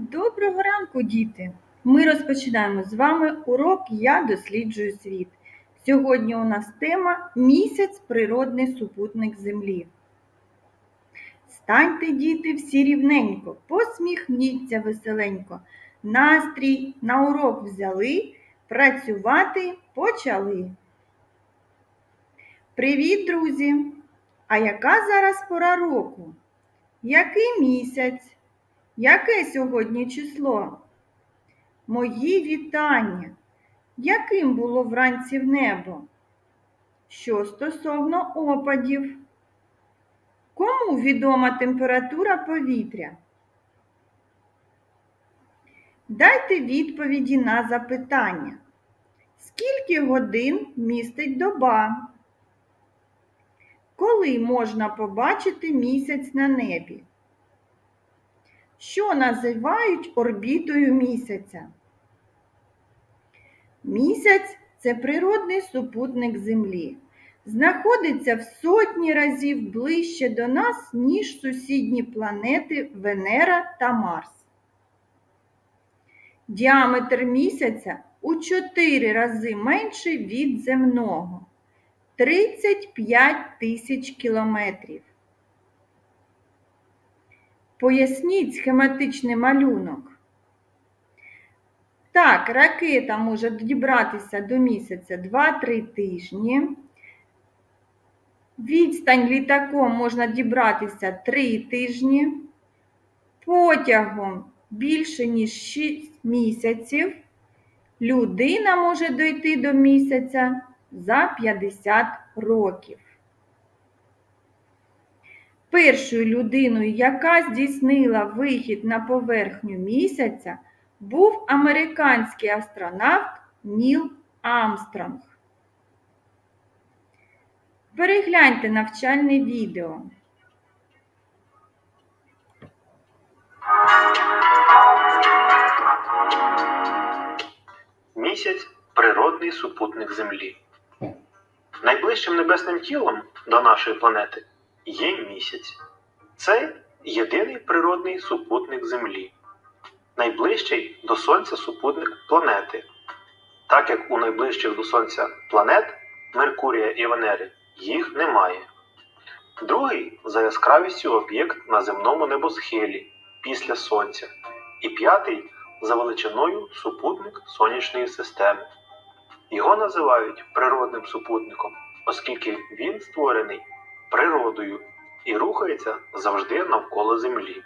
Доброго ранку, діти! Ми розпочинаємо з вами урок Я досліджую світ. Сьогодні у нас тема Місяць природний супутник Землі. Станьте, діти, всі рівненько, посміхніться веселенько. Настрій на урок взяли, працювати почали. Привіт, друзі! А яка зараз пора року? Який місяць? Яке сьогодні число? Мої вітання. Яким було вранці в небо? Що стосовно опадів? Кому відома температура повітря? Дайте відповіді на запитання. Скільки годин містить доба? Коли можна побачити місяць на небі? Що називають орбітою місяця? Місяць це природний супутник Землі. Знаходиться в сотні разів ближче до нас, ніж сусідні планети Венера та Марс. Діаметр місяця у 4 рази менший від земного 35 тисяч кілометрів. Поясніть схематичний малюнок. Так, ракета може дібратися до місяця 2-3 тижні. Відстань літаком можна дібратися 3 тижні. Потягом більше, ніж 6 місяців. Людина може дойти до місяця за 50 років. Першою людиною, яка здійснила вихід на поверхню місяця, був американський астронавт Ніл Амстронг. Перегляньте навчальне відео. Місяць природний супутник Землі. Найближчим небесним тілом до нашої планети є місяць. Це єдиний природний супутник Землі, найближчий до Сонця супутник планети. Так як у найближчих до Сонця планет Меркурія і Венери їх немає. Другий за яскравістю об'єкт на земному небосхилі після Сонця. І п'ятий за величиною супутник сонячної системи. Його називають природним супутником, оскільки він створений природою і рухається завжди навколо Землі.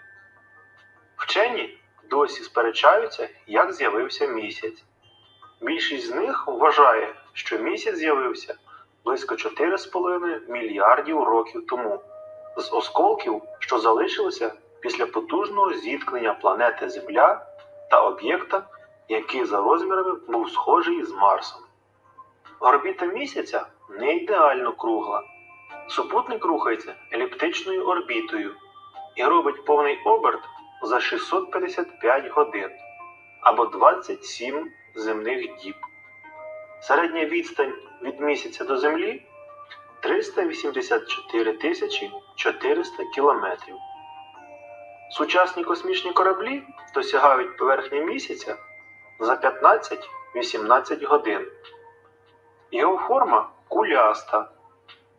Вчені досі сперечаються, як з'явився місяць. Більшість з них вважає, що місяць з'явився близько 4,5 мільярдів років тому з осколків, що залишилися після потужного зіткнення планети Земля та об'єкта, який за розмірами був схожий з Марсом. Орбіта місяця не ідеально кругла. Супутник рухається еліптичною орбітою і робить повний оберт за 655 годин або 27 земних діб. Середня відстань від місяця до Землі 384 тисячі 400 кілометрів. Сучасні космічні кораблі досягають поверхні місяця за 15-18 годин. Його форма куляста.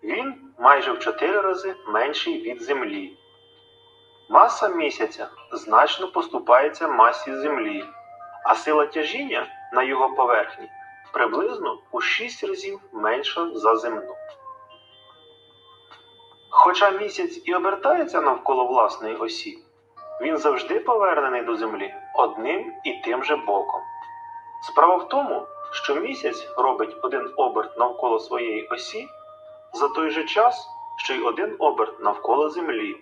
Він майже в 4 рази менший від Землі. Маса місяця значно поступається масі Землі, а сила тяжіння на його поверхні приблизно у 6 разів менша за земну. Хоча місяць і обертається навколо власної осі, він завжди повернений до Землі одним і тим же боком. Справа в тому, що місяць робить один оберт навколо своєї осі за той же час, що й один оберт навколо Землі.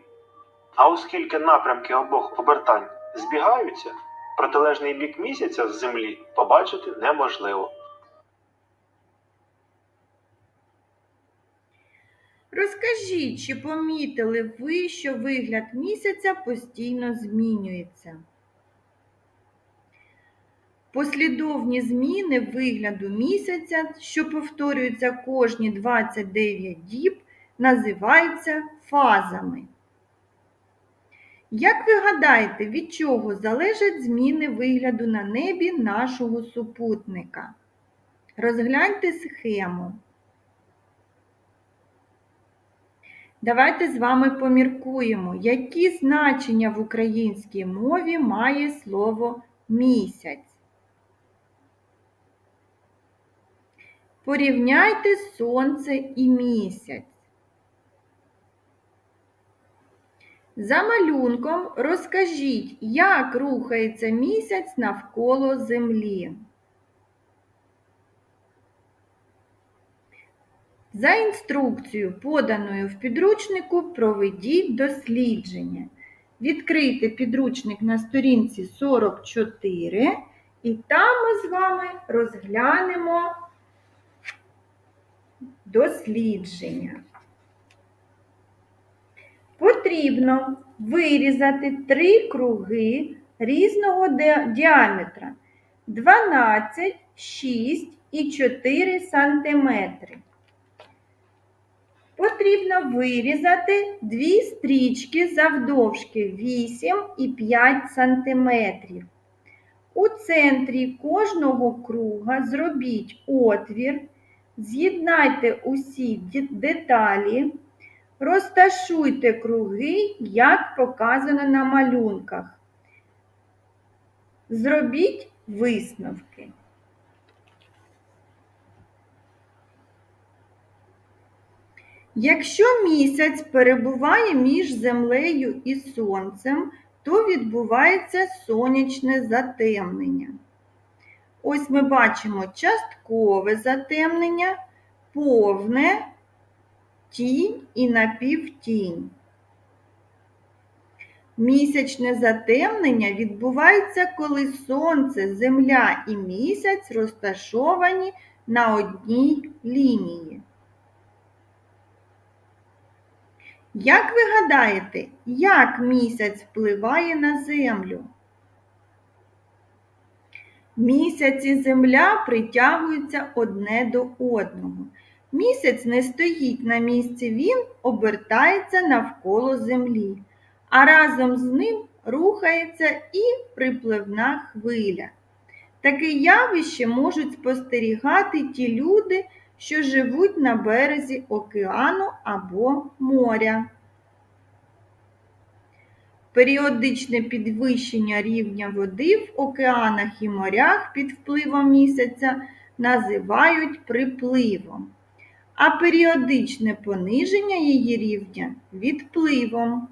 А оскільки напрямки обох обертань збігаються, протилежний бік місяця з Землі побачити неможливо. Розкажіть, чи помітили ви, що вигляд місяця постійно змінюється? Послідовні зміни вигляду місяця, що повторюються кожні 29 діб, називаються фазами. Як ви гадаєте, від чого залежать зміни вигляду на небі нашого супутника? Розгляньте схему. Давайте з вами поміркуємо, які значення в українській мові має слово місяць. Порівняйте сонце і місяць. За малюнком розкажіть, як рухається місяць навколо Землі. За інструкцією, поданою в підручнику, проведіть дослідження. Відкрийте підручник на сторінці 44, і там ми з вами розглянемо дослідження. Потрібно вирізати три круги різного діаметра 12, 6 і 4 сантиметри. Потрібно вирізати дві стрічки завдовжки 8 і 5 сантиметрів. У центрі кожного круга зробіть отвір, з'єднайте усі деталі, розташуйте круги, як показано на малюнках. Зробіть висновки. Якщо місяць перебуває між землею і сонцем, то відбувається сонячне затемнення. Ось ми бачимо часткове затемнення, повне, тінь і напівтінь. Місячне затемнення відбувається, коли сонце, земля і місяць розташовані на одній лінії. Як ви гадаєте, як місяць впливає на землю? Місяць і земля притягуються одне до одного. Місяць не стоїть на місці, він обертається навколо землі, а разом з ним рухається і припливна хвиля. Таке явище можуть спостерігати ті люди, що живуть на березі океану або моря. Періодичне підвищення рівня води в океанах і морях під впливом місяця називають припливом, а періодичне пониження її рівня відпливом.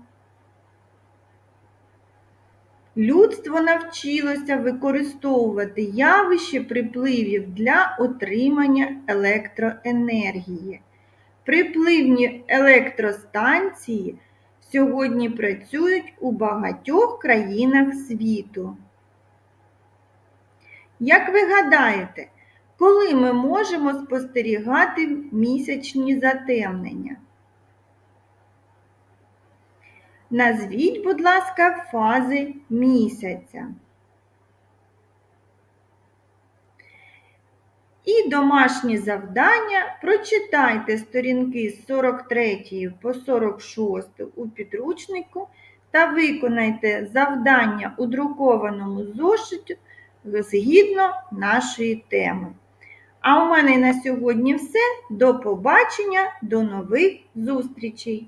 Людство навчилося використовувати явище припливів для отримання електроенергії. Припливні електростанції сьогодні працюють у багатьох країнах світу. Як ви гадаєте, коли ми можемо спостерігати місячні затемнення? Назвіть, будь ласка, фази місяця. І домашні завдання прочитайте сторінки з 43 по 46 у підручнику та виконайте завдання у друкованому зошиті згідно нашої теми. А у мене на сьогодні все. До побачення, до нових зустрічей!